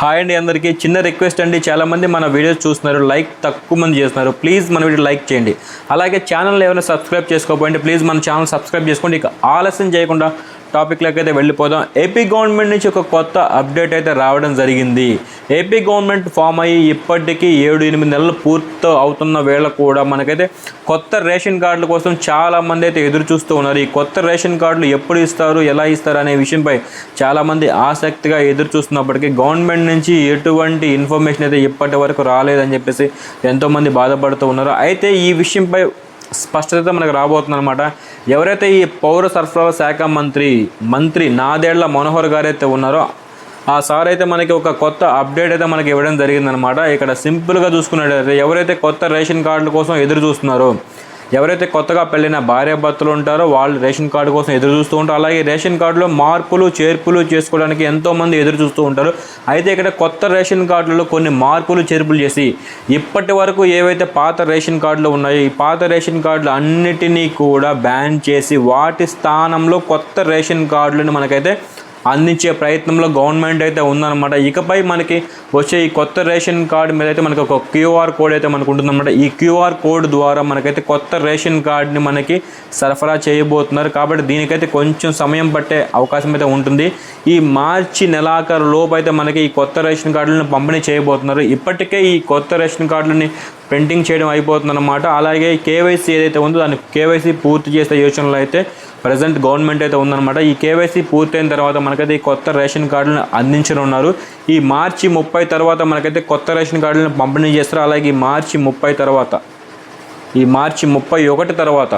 Hi అండి అందరికీ. చిన్న రిక్వెస్ట్ అండి. చాలామంది మన వీడియోస్ చూస్తున్నారు. లైక్ తక్కువ మంది చేస్తున్నారు. ప్లీజ్ మన వీడియో లైక్ చేయండి. అలాగే ఛానల్ ఏమైనా సబ్స్క్రైబ్ చేసుకోకపోయింటే ప్లీజ్ మన ఛానల్ సబ్స్క్రైబ్ చేసుకోండి. ఇక ఆలస్యం చేయకుండా టాపిక్లోకి అయితే వెళ్ళిపోదాం. ఏపీ గవర్నమెంట్ నుంచి ఒక కొత్త అప్డేట్ అయితే రావడం జరిగింది. ఏపీ గవర్నమెంట్ ఫామ్ అయ్యి ఇప్పటికీ ఏడు ఎనిమిది నెలలు పూర్తి అవుతున్న వేళ కూడా మనకైతే కొత్త రేషన్ కార్డుల కోసం చాలామంది అయితే ఎదురు చూస్తూ ఉన్నారు. ఈ కొత్త రేషన్ కార్డులు ఎప్పుడు ఇస్తారు ఎలా ఇస్తారు అనే విషయంపై చాలామంది ఆసక్తిగా ఎదురు చూస్తున్నప్పటికీ గవర్నమెంట్ నుంచి ఎటువంటి ఇన్ఫర్మేషన్ అయితే ఇప్పటి వరకు రాలేదని చెప్పేసి ఎంతోమంది బాధపడుతూ ఉన్నారు. అయితే ఈ విషయంపై స్పష్టత మనకు రాబోతుంది అనమాట ఎవరైతే ఈ పౌర సరఫరాల శాఖ మంత్రి మంత్రి నాదేళ్ళ మనోహర్ గారు అయితే ఉన్నారో ఆ సార్ అయితే మనకి ఒక కొత్త అప్డేట్ అయితే మనకి ఇవ్వడం జరిగిందనమాట ఇక్కడ సింపుల్గా చూసుకున్నట్లయితే ఎవరైతే కొత్త రేషన్ కార్డుల కోసం ఎదురు చూస్తున్నారో ఎవరైతే కొత్తగా పెళ్ళిన భార్యాభర్తలు ఉంటారో వాళ్ళు రేషన్ కార్డు కోసం ఎదురు చూస్తూ ఉంటారు. అలాగే రేషన్ కార్డులో మార్పులు చేర్పులు చేసుకోవడానికి ఎంతోమంది ఎదురు చూస్తూ ఉంటారు. అయితే ఇక్కడ కొత్త రేషన్ కార్డులలో కొన్ని మార్పులు చేర్పులు చేసి ఇప్పటి వరకు ఏవైతే పాత రేషన్ కార్డులు ఉన్నాయో ఈ పాత రేషన్ కార్డులు అన్నిటినీ కూడా బ్యాన్ చేసి వాటి స్థానంలో కొత్త రేషన్ కార్డులను మనకైతే అందించే ప్రయత్నంలో గవర్నమెంట్ అయితే ఉందన్నమాట. ఇకపై మనకి వచ్చే ఈ కొత్త రేషన్ కార్డు మీద అయితే మనకి ఒక క్యూఆర్ కోడ్ అయితే మనకు ఉంటుందన్నమాట. ఈ క్యూఆర్ కోడ్ ద్వారా మనకైతే కొత్త రేషన్ కార్డుని మనకి సరఫరా చేయబోతున్నారు. కాబట్టి దీనికైతే కొంచెం సమయం పట్టే అవకాశం అయితే ఉంటుంది. ఈ మార్చి నెలాఖరు లోపు అయితే మనకి ఈ కొత్త రేషన్ కార్డులను పంపిణీ చేయబోతున్నారు. ఇప్పటికే ఈ కొత్త రేషన్ కార్డులని ప్రింటింగ్ చేయడం అయిపోతుందన్నమాట. అలాగే కేవైసీ ఏదైతే ఉందో దాన్ని కేవైసీ పూర్తి చేసే యోచనలో అయితే ప్రజెంట్ గవర్నమెంట్ అయితే ఉందన్నమాట. ఈ కేవైసీ పూర్తయిన తర్వాత మనకైతే ఈ కొత్త రేషన్ కార్డులను అందించనున్నారు. ఈ మార్చి ముప్పై తర్వాత మనకైతే కొత్త రేషన్ కార్డులను పంపిణీ చేస్తారు. అలాగే ఈ మార్చి ముప్పై తర్వాత ఈ మార్చి ముప్పై ఒకటి తర్వాత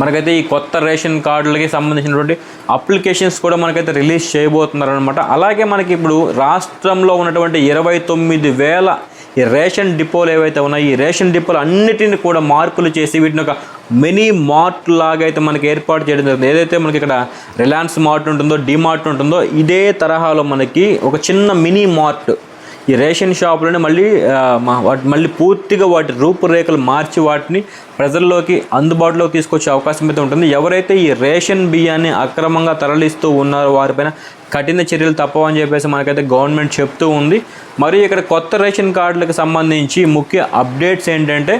మనకైతే ఈ కొత్త రేషన్ కార్డులకి సంబంధించినటువంటి అప్లికేషన్స్ కూడా మనకైతే రిలీజ్ చేయబోతున్నారు అనమాట అలాగే మనకి ఇప్పుడు రాష్ట్రంలో ఉన్నటువంటి ఇరవై తొమ్మిది వేల ఈ రేషన్ డిపోలు ఏవైతే ఉన్నాయో ఈ రేషన్ డిపోలు అన్నిటిని కూడా మార్పులు చేసి వీటిని ఒక మినీ మార్ట్ లాగా అయితే మనకి ఏర్పాటు చేయడం జరుగుతుంది ఏదైతే మనకి ఇక్కడ రిలయన్స్ మార్ట్ ఉంటుందో డిమార్ట్ ఉంటుందో ఇదే తరహాలో మనకి ఒక చిన్న మినీ మార్ట్ ఈ రేషన్ షాపులను మళ్ళీ వాటి మళ్ళీ పూర్తిగా వాటి రూపురేఖలు మార్చి వాటిని ప్రజల్లోకి అందుబాటులోకి తీసుకొచ్చే అవకాశం అయితే ఉంటుంది. ఎవరైతే ఈ రేషన్ బియ్యాన్ని అక్రమంగా తరలిస్తూ ఉన్నారో వారిపైన కఠిన చర్యలు తప్పవని చెప్పేసి మనకైతే గవర్నమెంట్ చెప్తూ ఉంది. మరియు ఇక్కడ కొత్త రేషన్ కార్డులకు సంబంధించి ముఖ్య అప్డేట్స్ ఏంటంటే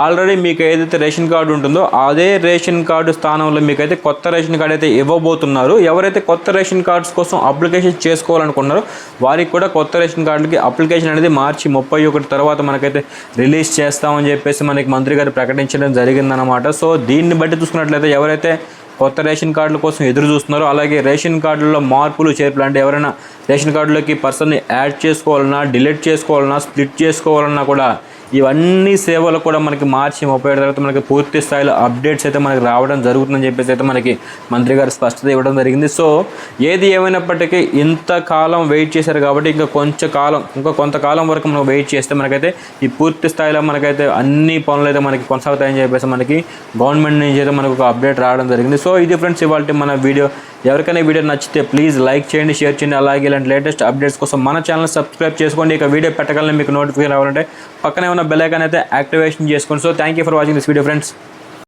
ఆల్రెడీ మీకు ఏదైతే రేషన్ కార్డు ఉంటుందో అదే రేషన్ కార్డు స్థానంలో మీకైతే కొత్త రేషన్ కార్డు అయితే ఇవ్వబోతున్నారు. ఎవరైతే కొత్త రేషన్ కార్డ్స్ కోసం అప్లికేషన్ చేసుకోవాలనుకున్నారో వారికి కూడా కొత్త రేషన్ కార్డుకి అప్లికేషన్ అనేది మార్చి ముప్పై ఒకటి తర్వాత మనకైతే రిలీజ్ చేస్తామని చెప్పేసి మనకి మంత్రి గారు ప్రకటించడం జరిగిందనమాట సో దీన్ని బట్టి చూసుకున్నట్లయితే ఎవరైతే కొత్త రేషన్ కార్డుల కోసం ఎదురు చూస్తున్నారు. అలాగే రేషన్ కార్డుల్లో మార్పులు చేర్పులు అంటే ఎవరైనా రేషన్ కార్డులోకి పర్సన్ని యాడ్ చేసుకోవాలన్నా డిలీట్ చేసుకోవాలన్నా స్ప్లిట్ చేసుకోవాలన్నా కూడా ఇవన్నీ సేవలు కూడా మనకి మార్చి ముప్పై ఏడు తర్వాత మనకి పూర్తి స్థాయిలో అప్డేట్స్ అయితే మనకి రావడం జరుగుతుందని చెప్పేసి అయితే మనకి మంత్రి గారు స్పష్టత ఇవ్వడం జరిగింది. సో ఏది ఏమైనప్పటికీ ఇంతకాలం వెయిట్ చేశారు కాబట్టి ఇంకా కొంచెం కాలం ఇంకా కొంతకాలం వరకు మనం వెయిట్ చేస్తే మనకైతే ఈ పూర్తి స్థాయిలో మనకైతే అన్ని పనులు అయితే మనకి కొనసాగుతాయని చెప్పేసి మనకి గవర్నమెంట్ నుంచి అయితే మనకు ఒక అప్డేట్ రావడం జరిగింది. సో ఇది ఫ్రెండ్స్ ఇవాళ మన వీడియో ఎవరికైనా ఈ వీడియో నచ్చితే ప్లీజ్ లైక్ చేయండి షేర్ చేయండి. అలాగే ఇలాంటి లేటెస్ట్ అప్డేట్స్ కోసం మన ఛానల్ సబ్స్క్రైబ్ చేసుకోండి. ఇక వీడియో పెట్టగలని మీకు నోటిఫికేషన్ రావాలంటే పక్కనే ఉన్న బెల్ ఐకాన్ అయితే యాక్టివేషన్ చేసుకోండి. So thank you for watching this video friends